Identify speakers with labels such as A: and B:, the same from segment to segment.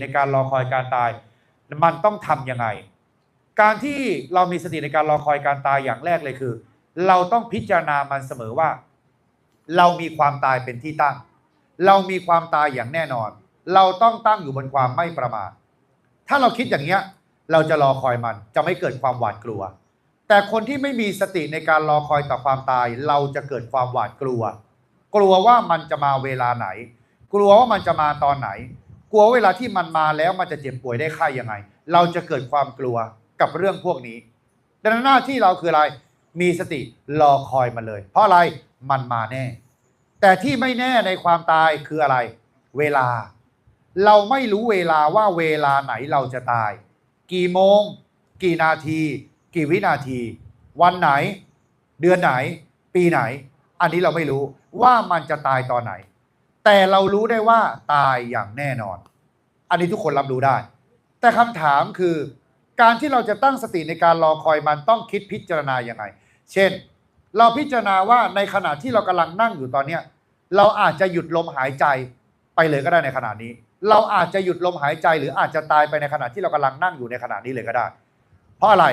A: ในการรอคอยการตาย มันต้องทำยังไง การที่เรามีสติในการรอคอยการตายอย่างแรกเลยคือ เราต้องพิจารณามันเสมอว่า เรามีความตายเป็นที่ตั้ง เรามีความตายอย่างแน่นอน เราต้องตั้งอยู่บนความไม่ประมาทถ้าเราคิดอย่างเนี้ยเราจะรอคอยมันจะไม่เกิดความหวาดกลัว แต่คนที่ไม่มีสติในการรอคอยต่อความตาย เราจะเกิดความหวาดกลัว กลัวว่ามันจะมาเวลาไหน กลัวว่ามันจะมาตอนไหน กลัวเวลาที่มันมาแล้วมันจะเจ็บป่วยได้ไข้ยังไง เราจะเกิดความกลัวกับเรื่องพวกนี้ ดังนั้นหน้าที่เราคืออะไร มีสติรอคอยมันเลย เพราะอะไรมันมาแน่ แต่ที่ไม่แน่ในความตายคืออะไร เวลา เราไม่รู้เวลาว่าเวลาไหนเราจะตาย กี่โมง กี่นาที กี่วินาที วันไหน เดือนไหน ปีไหน อันนี้เราไม่รู้ว่ามันจะตายตอนไหน แต่เรารู้ได้ว่าตายอย่างแน่นอน อันนี้ทุกคนรับรู้ได้ แต่คำถามคือ การที่เราจะตั้งสติในการรอคอยมันต้องคิดพิจารณาอย่างไง เช่น เราพิจารณาว่าในขณะที่เรากำลังนั่งอยู่ตอนเนี้ยเราอาจจะหยุดลมหายใจไปเลยก็ได้ในขณะนี้ เราอาจจะหยุดลมหายใจ หรืออาจจะตายไปในขณะที่เรากำลังนั่งอยู่ในขณะนี้เลยก็ได้ เพราะอะไร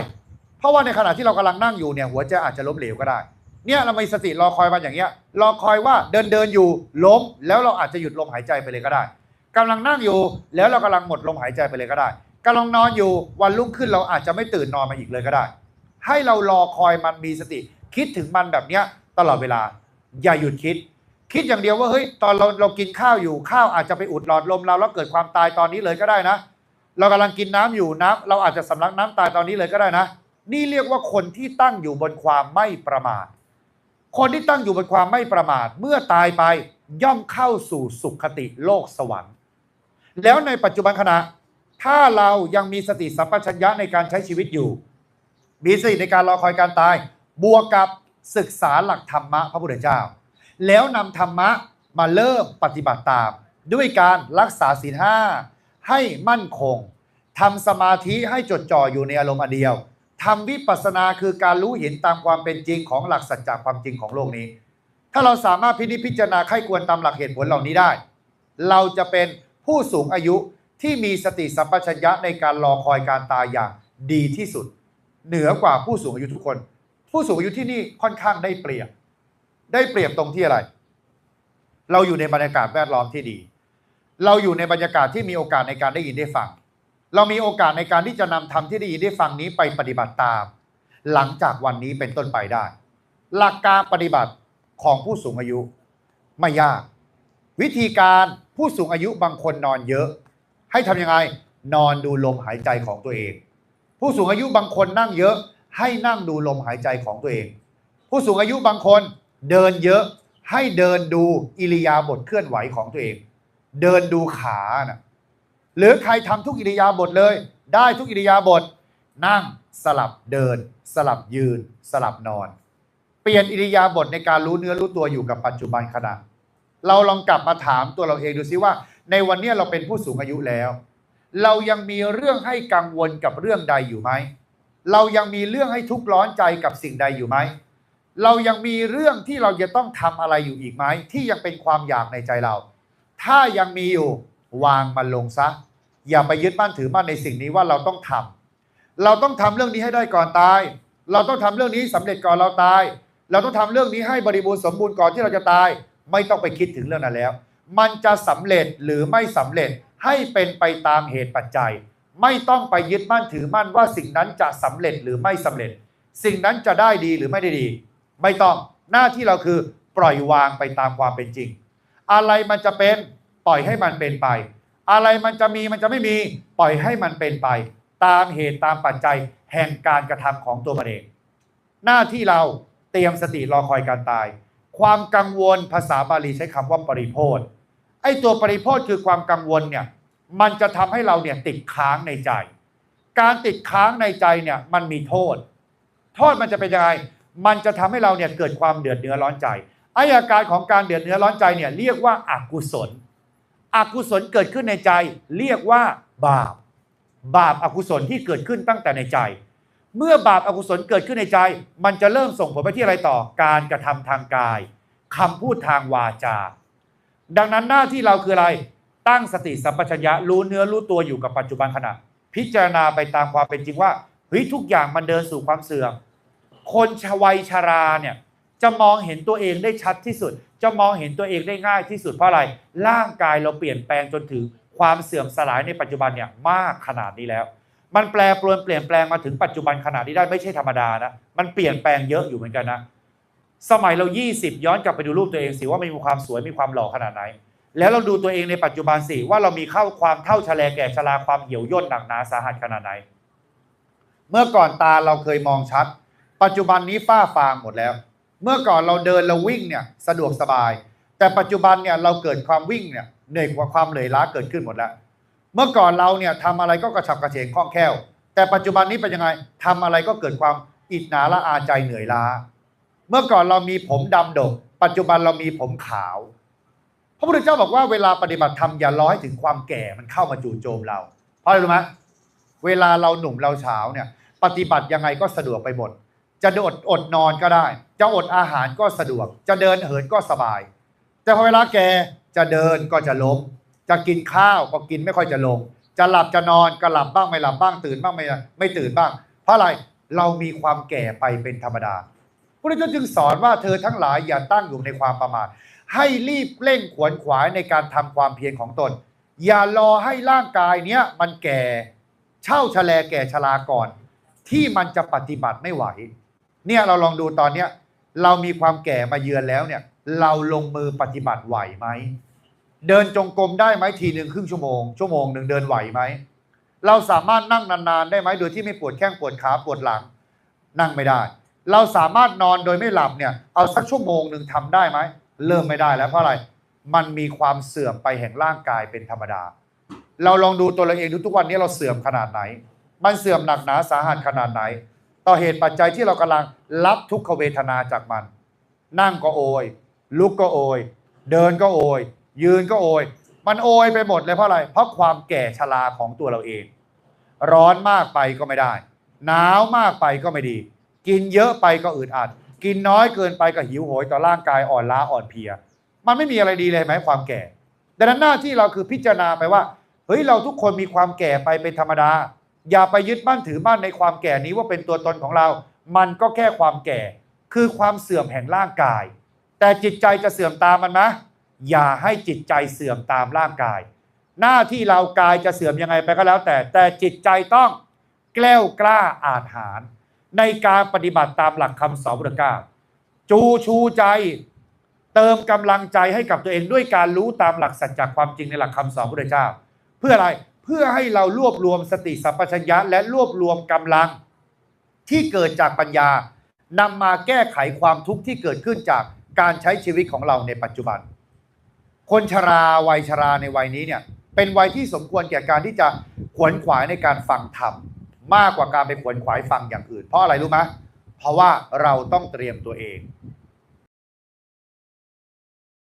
A: เพราะว่าในขณะที่เรากำลังนั่งอยู่เนี่ยหัวใจอาจจะล้มเหลวก็ได้ เนี่ยเรามีสติรอคอยมันอย่างเงี้ยรอคอยว่าเดินเดินอยู่ล้ม แล้วเราอาจจะหยุดลมหายใจไปเลยก็ได้กำลังนั่งอยู่ แล้วเรากำลังหมดลมหายใจไปเลยก็ได้กำลังนอนอยู่วันรุ่งขึ้นเราอาจจะไม่ตื่นนอนมาอีกเลยก็ได้ ให้เรารอคอยมันมีสติ คิดถึงมันแบบเนี้ยตลอดเวลา อย่าหยุดคิด คิดอย่างเดียวว่าเฮ้ยตอนเราเรากินข้าวอยู่ข้าวอาจจะไปอุดหลอดลมเราแล้วเกิดความตายตอนนี้เลยก็ได้นะ เรากำลังกินน้ำอยู่น้ำเราอาจจะสำลักน้ำตายตอนนี้เลยก็ได้นะ นี่เรียกว่าคนที่ตั้งอยู่บนความไม่ประมาท คนที่ตั้งอยู่บนความไม่ประมาท เมื่อตายไปย่อมเข้าสู่สุขติโลกสวรรค์ แล้วในปัจจุบันขณะ ถ้าเรายังมีสติสัมปชัญญะในการใช้ชีวิตอยู่ มีสติในการรอคอยการตาย บวกกับศึกษาหลักธรรมะพระพุทธเจ้า แล้วนำธรรมะมาเริ่มปฏิบัติตาม ด้วยการรักษาศีลห้าให้มั่นคงทำสมาธิให้จดจ่ออยู่ในอารมณ์อันเดียว ทำวิปัสสนาคือการรู้เห็นตามความเป็นจริงของหลักสัจจะความจริงของโลกนี้ ถ้าเราสามารถพินิจพิจารณาไข้ควรตามหลักเหตุผลเหล่านี้ได้ เราจะเป็นผู้สูงอายุที่มีสติสัมปชัญญะในการรอคอยการตายอย่างดีที่สุด เหนือกว่าผู้สูงอายุทุกคน ผู้สูงอายุที่นี่ค่อนข้างได้เปรียบ ได้เปรียบตรงที่อะไร เราอยู่ในบรรยากาศแวดล้อมที่ดี เราอยู่ในบรรยากาศที่มีโอกาสในการได้ยินได้ฟัง เรามีโอกาสในการที่จะนำธรรมที่ได้ยินได้ฟังนี้ไปปฏิบัติตาม หลังจากวันนี้เป็นต้นไปได้ หลักการปฏิบัติของผู้สูงอายุไม่ยาก วิธีการผู้สูงอายุบางคนนอนเยอะ ให้ทำยังไงนอนดูลมหายใจของตัวเอง ผู้สูงอายุบางคนนั่งเยอะ ให้นั่งดูลมหายใจของตัวเอง ผู้สูงอายุบางคนเดินเยอะให้เดินดูอิริยาบถเคลื่อนไหวของตัวเอง เดินดูขานะ หรือใครทำทุกอิริยาบถเลย ได้ทุกอิริยาบถนั่งสลับเดิน สลับยืน สลับนอน เปลี่ยนอิริยาบถในการรู้เนื้อรู้ตัวอยู่กับปัจจุบันขณะ เราลองกลับมาถามตัวเราเองดูซิว่า ในวันนี้เราเป็นผู้สูงอายุแล้ว เรายังมีเรื่องให้กังวลกับเรื่องใดอยู่ไหมเรายังมีเรื่องให้ทุกข์ร้อนใจกับสิ่งใดอยู่ไหม เรายังมีเรื่องที่เราจะต้องทำอะไรอยู่อีกไหม ที่ยังเป็นความอยากในใจเรา ถ้ายังมีอยู่วางมันลงซะ อย่าไปยึดมั่นถือมั่นในสิ่งนี้ว่าเราต้องทำเราต้องทำเรื่องนี้ให้ได้ก่อนตาย เราต้องทำเรื่องนี้สำเร็จก่อนเราตาย เราต้องทำเรื่องนี้ให้บริบูรณ์สมบูรณ์ก่อนที่เราจะตาย ไม่ต้องไปคิดถึงเรื่องนั้นแล้ว มันจะสำเร็จหรือไม่สำเร็จให้เป็นไปตามเหตุปัจจัย ไม่ต้องไปยึดมั่นถือมั่นว่าสิ่งนั้นจะสำเร็จหรือไม่สำเร็จ สิ่งนั้นจะได้ดีหรือไม่ได้ดี ไม่ต้องหน้าที่เราคือปล่อยวางไปตามความเป็นจริง อะไรมันจะเป็นปล่อยให้มันเป็นไป อะไรมันจะมีมันจะไม่มีปล่อยให้มันเป็นไป ตามเหตุตามปัจจัยแห่งการกระทำของตัวมันเอง หน้าที่เราเตรียมสติรอคอยการตาย ความกังวลภาษาบาลีใช้คำว่าปริโพธไอ้ตัวปริโพธคือความกังวลเนี่ยมันจะทำให้เราเนี่ยติดค้างในใจ การติดค้างในใจเนี่ยมันมีโทษ โทษมันจะเป็นยังไงมันจะทำให้เราเนี่ยเกิดความเดือดเนื้อร้อนใจไออาการของการเดือดเนื้อร้อนใจเนี่ยเรียกว่าอากุศล อกุศลเกิดขึ้นในใจ เรียกว่าบาป บาปอากุศลที่เกิดขึ้นตั้งแต่ในใจ เมื่อบาปอากุศลเกิดขึ้นในใจ มันจะเริ่มส่งผลไปที่อะไรต่อการกระทำทางกายคำพูดทางวาจา ดังนั้นหน้าที่เราคืออะไร ตั้งสติสัมปชัญญะรู้เนื้อรู้ตัวอยู่กับปัจจุบันขณะ พิจารณาไปตามความเป็นจริงว่าเฮ้ยทุกอย่างมันเดินสู่ความเสื่อม คนชวัยชราเนี่ย จะมองเห็นตัวเองได้ชัดที่สุด จะมองเห็นตัวเองได้ง่ายที่สุดเพราะอะไร ร่างกายเราเปลี่ยนแปลงจนถึงความเสื่อมสลายในปัจจุบันเนี่ยมากขนาดนี้แล้ว มันแปลปรวนเปลี่ยนแปลงมาถึงปัจจุบันขนาดนี้ได้ไม่ใช่ธรรมดานะ มันเปลี่ยนแปลงเยอะอยู่เหมือนกันนะ สมัยเรา 20 ย้อนกลับไปดูรูปตัวเองสิว่ามีความสวยมีความหล่อขนาดไหน แล้วเราดูตัวเองในปัจจุบันสิว่าเรามีเข้าความเท่าชะแลแก่ชราความเหี่ยวย่นหนักหนาสาหัสขนาดไหน เมื่อก่อนตาเราเคยมองชัด ปัจจุบันนี้ฝ้าฟางหมดแล้ว เมื่อก่อนเราเดินเราวิ่งเนี่ยสะดวกสบาย แต่ปัจจุบันเนี่ยเราเกิดความวิ่งเนี่ยเหนื่อยกว่าความเหนื่อยล้าเกิดขึ้นหมดแล้ว เมื่อก่อนเราเนี่ยทำอะไรก็กระฉับกระเฉงคล่องแคล่ว แต่ปัจจุบันนี้เป็นยังไงทำอะไรก็เกิดความอิจฉาละอาใจเหนื่อยล้า เมื่อก่อนเรามีผมดำดก ปัจจุบันเรามีผมขาว พระพุทธเจ้าบอกว่าเวลาปฏิบัติธรรมอย่ารอให้ถึงความแก่มันเข้ามาจู่โจมเรา เพราะอะไรรู้ไหมเวลาเราหนุ่มเราเช้าเนี่ยปฏิบัติยังไงก็สะดวกไปหมด จะอดอดนอนก็ได้ จะอดอาหารก็สะดวก จะเดินเหินก็สบาย แต่พอเวลาแกจะเดินก็จะล้ม จะกินข้าวก็กินไม่ค่อยจะลง จะหลับจะนอนก็หลับบ้างไม่หลับบ้างตื่นบ้างไม่ไม่ตื่นบ้าง เพราะอะไรเรามีความแก่ไปเป็นธรรมดาพระเจ้าจึงสอนว่าเธอทั้งหลายอย่าตั้งอยู่ในความประมาทให้รีบเร่งขวนขวายในการทำความเพียรของตน อย่ารอให้ร่างกายเนี้ยมันแก่ เช่าชะแลแก่ชราก่อน ที่มันจะปฏิบัติไม่ไหว เนี่ยเราลองดูตอนเนี้ยเรามีความแก่มาเยือนแล้วเนี่ย เราลงมือปฏิบัติไหวไหมเดินจงกรมได้ไหมทีหนึ่งครึ่งชั่วโมงชั่วโมงหนึ่งเดินไหวไหมเราสามารถนั่งนานๆได้ไหมโดยที่ไม่ปวดแข้งปวดขาปวดหลัง นั่งไม่ได้ เราสามารถนอนโดยไม่หลับเนี่ยเอาสักชั่วโมงหนึ่งทำได้ไหมเริ่มไม่ได้แล้วเพราะอะไรมันมีความเสื่อมไปแห่งร่างกายเป็นธรรมดา เราลองดูตัวเราเองดูทุกวันนี้เราเสื่อมขนาดไหน มันเสื่อมหนักหนาสาหัสขนาดไหน ต่อเหตุปัจจัยที่เรากำลังรับทุกขเวทนาจากมัน นั่งก็โอย ลุกก็โอย เดินก็โอย ยืนก็โอย มันโอยไปหมดเลยเพราะอะไร เพราะความแก่ชราของตัวเราเอง ร้อนมากไปก็ไม่ได้ หนาวมากไปก็ไม่ดี กินเยอะไปก็อึดอัด กินน้อยเกินไปก็หิวโหยต่อร่างกายอ่อนล้าอ่อนเพลีย มันไม่มีอะไรดีเลยไหมความแก่ ดังนั้นหน้าที่เราคือพิจารณาไปว่า เฮ้ยเราทุกคนมีความแก่ไปเป็นธรรมดา อย่าไปยึดมั่นถือมั่นในความแก่นี้ว่าเป็นตัวตนของเรา มันก็แค่ความแก่ คือความเสื่อมแห่งร่างกาย แต่จิตใจจะเสื่อมตามมันนะอย่าให้จิตใจเสื่อมตามร่างกาย หน้าที่เรากายจะเสื่อมยังไงไปก็แล้ว แต่แต่จิตใจต้องแกล้วกล้าอาหาร ในการปฏิบัติตามหลักคำสอนพุทธเจ้าจูชูใจ เติมกำลังใจให้กับตัวเองด้วยการรู้ตามหลักสัจจความจริงในหลักคำสอนพุทธเจ้า เพื่ออะไร พื่อให้เรารวบรวมสติสัมปชัญญะและรวบรวมกำลังที่เกิดจากปัญญานำมาแก้ไขความทุกข์ที่เกิดขึ้นจากการใช้ชีวิตของเราในปัจจุบัน คนชราวัยชราในวัยนี้เนี่ยเป็นวัยที่สมควรแก่การที่จะขวนขวายในการฟังธรรมมากกว่าการไปขวนขวายฟังอย่างอื่น เพราะอะไรรู้ไหมเพราะว่าเราต้องเตรียมตัวเอง